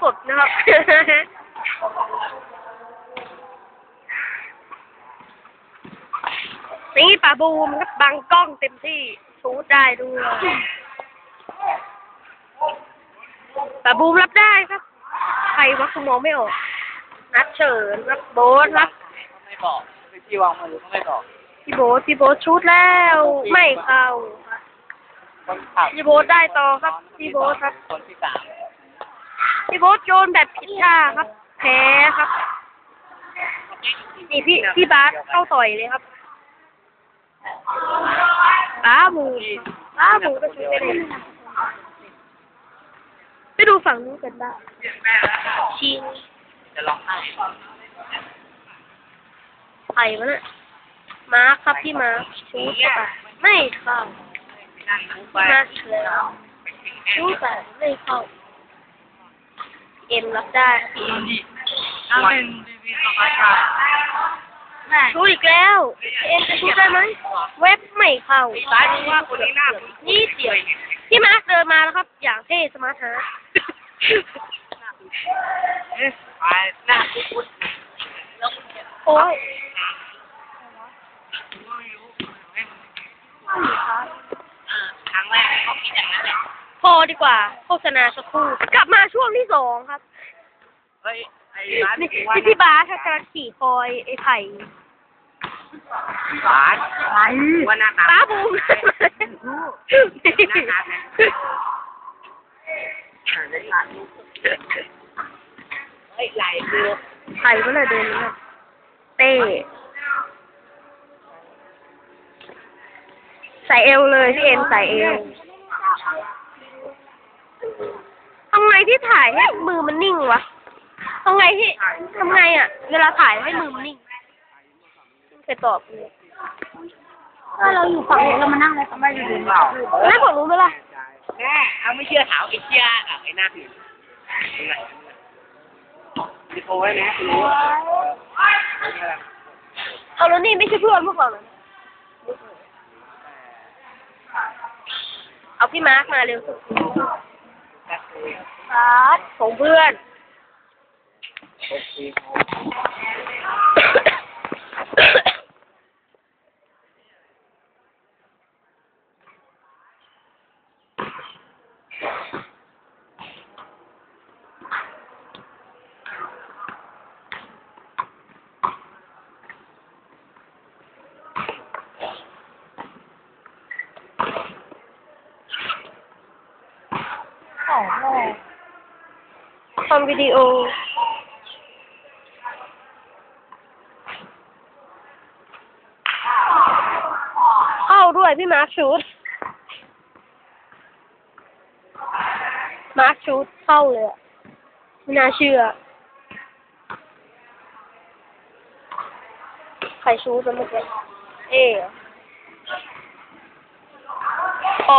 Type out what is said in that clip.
สดนะครับ นี่ป่าบูมครับบังกล้องเต็มที่ชูดได้ด้วยป่าบูมรับได้ครับ ใครวะคุณมองไม่ออก นัดเฉินรับโบ๊ทรับไม่บอกพี่วางมือก็ไม่บอกพี่โบ๊ทพี่โบ๊ทชุดแล้ว ไม่เข้าคนขับพี่โบ๊ทได้ต่อครับพี่โบ๊ทครับคนที่สาม พี่โบ๊ทโยนแบบผิดท่าครับ แพ้ครับ นี่พี่พี่บาสเข้าต่อยเลยครับป้าหมูป้าหมูก็ช่วยได้เลยไปดูฝั่งนู้นกันได้ชิงจะร้องไห้ไผ่มันอะมาร์คครับพี่มาร์คชูดไปไม่เข้ามาร์คแล้วชูดไปไม่เข้า เอ็มรับได้ครับพี่ถ้าเป็นดีวีสมัยก่อนชูดอีกแล้วเอ็มจะชูดได้ไหมเว็บไม่เข้าซ้ายดูว่าคนนี้หน้านี่เดียวพี่มาร์คเดินมาแล้วครับ อย่างเท่สมาร์ทฮาร์ทไปหน้าคุ้นโอ้ย ครั้งแรกเขาคิดอย่างนั้นแหละ พอ ดีกว่า โฆษณาสักครู่ กลับมาช่วงที่สองครับเฮ้ยไอ้ร้านนี่ที่ว่านี่พี่บาสถ้ากำลังขี่คอยไอ้ไผ่ร้านอะไรว่าหน้าตาป้าบูมหน้าตาเนี่ยเฮ้ยไหลคือไผ่เมื่อไหร่เดินมาเต้ใส่เอวเลยพี่เอ็มใส่เอว ทำไงที่ถ่ายให้มือมันนิ่งวะทำไงที่ทำไงอะ เวลาถ่ายให้มือมันนิ่งไม่เคยตอบเลยถ้าเราอยู่ฝั่งนี้เรามานั่งอะไรก็ไม่อยู่ดีเปล่าแล้วผมรู้ไหมล่ะแม่เอาไม่เชื่อถามไอ้เชี่ยอะไอ้หน้าผิดมีโทรไว้ไหมรู้เอาแล้วนี่ไม่ใช่เพื่อนพวกเราเหรอเอาพี่มาร์คมาเร็วสุด บาสของเพื่อน โองแม่ ทำวิดีโอเข้าด้วยพี่มาร์คชูดมาร์คชูดเข้าเลยไม่น่าเชื่อ ใครชูดมันเมื่อเอ๋เหรออ๋อ